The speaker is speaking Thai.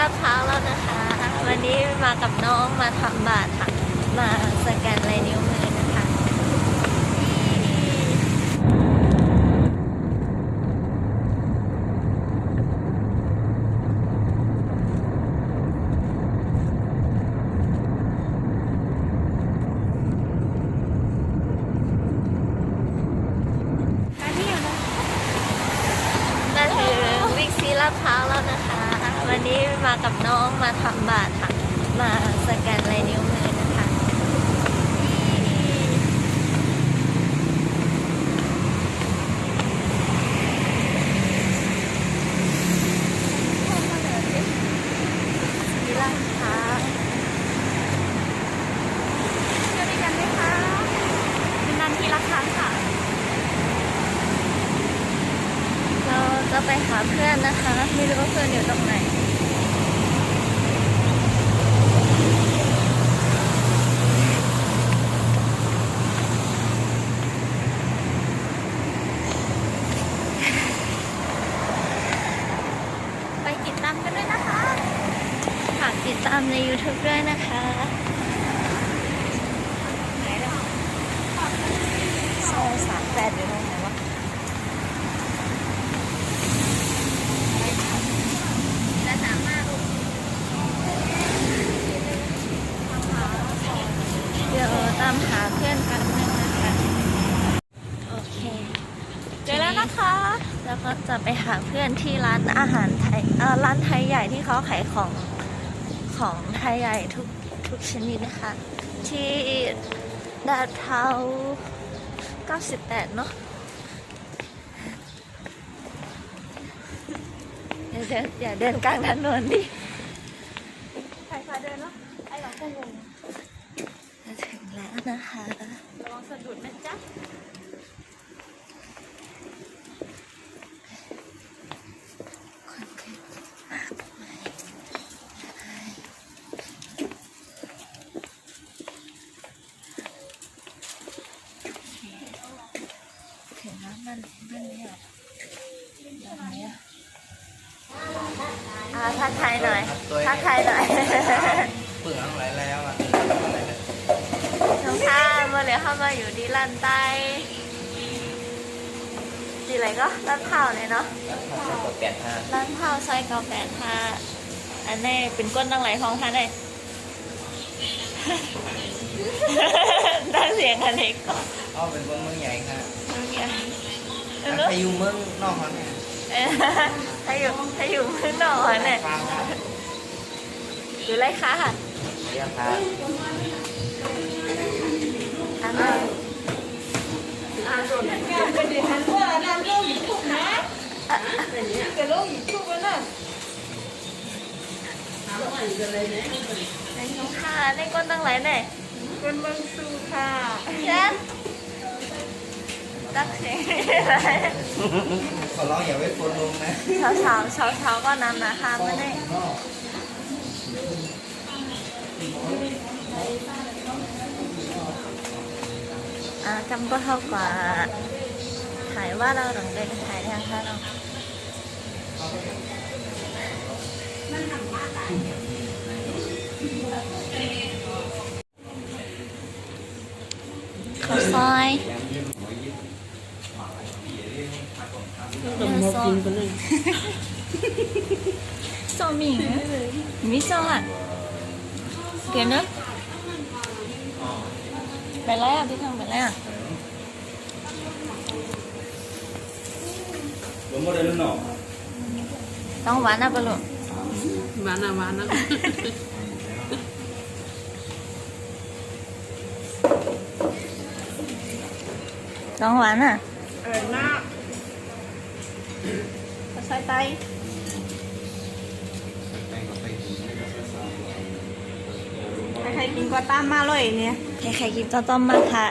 ลาดพร้าวแล้วนะคะ วันนี้มากับน้องมาทำบาตรค่ะ มาสแกนลายนิ้วมือนะคะ มาที่ยวนะมาถึงวิกซีลาดพร้าวแล้วนะคะ วันนี้มากับน้องมาทำบาตรค่ะ มาสแกนลายนิ้วมือนะคะที่ลาดพร้าวเที่ยวด้วยกันไหมคะเป็นนานทีละครั้งค่ะ เราจะไปหาเพื่อนนะคะ ไม่รู้ว่าเพื่อนอยู่ตรงไหน ไปติดตามกันด้วยนะคะ ฝากติดตามใน YouTube ด้วยนะคะไหนล่ะซอยสามแปดอยู่ตรงไหนวะและสามารถเดี๋ยวตามหาเพื่อนกันนึงนะคะ โอเค เจอแล้วนะคะ แล้วก็จะไปหาเพื่อนที่ร้านอาหารไทยเอ่อร้านไทยใหญ่ที่เขาขายของ ของไทยใหญ่ทุกทุกชนิดนะคะ ที่ดาดเพรา98 เนาะอย่าเดินอย่าเดินกลางถนนดิใครพาเดินเนาะไอ้เราก็งงจะถึงแล้วนะคะระวังสะดุดนะจ๊ะ คนเก่งมากมาย ถึงแล้วมันมันเนี่ยแบบนี้อะอ่าทักทายหน่อยทักทายหน่อยเปลืองอะไรแล้วอะอะไรเลยน้องข้าเมื่อเลยเข้ามาอยู่ที่ร้านใต้ที่ไหนก็ร้านเผาเนี่ยเนาะถ้าจะกดแปดห้าร้านเผาซอยเกาแปดค่ะอันนี้เป็นก้นตั้งไหลของค่ะเนี่ยตั้งเสียงกันเล็กก่อนอ้อเป็นคนเมืองใหญ่ค่ะน้องใหญ่ เอถ้าอใครอยู่เมืองนอกเขาเนี่ยเออถ้าอยู่ถ้าอยู่เมืองนอกเนี่ยฟังครับอยู่ไรคะเรียกครับอันนั้นในน้องค่ะในก้นตั้งไหลเนี่ยเป็นเมืองซูค่ะเช่น ตักเสียงอะไรขอร้องอย่าไว้คนลงนะเช้าเช้าเช้าเช้าก็นำนะคะไม่ได้อ่ากำก็เท่ากว่าถ่ายว่าเราหลังเดินถ่ายนะคะเราข้าวซอย เนื้อซอยส้มอีกนะมีส้มอะเดี๋ยวนะไปแล้วอะพี่ทำไปแล้วรวมหมดเลยเนาะต้องหวานนะปะลุง Mana mana. ต้องหวานอะอร่อยมาก ใส่ไตใครๆกินก็ตามมาเลยเนี่ย ใครๆกินต้มต้มมาค่ะ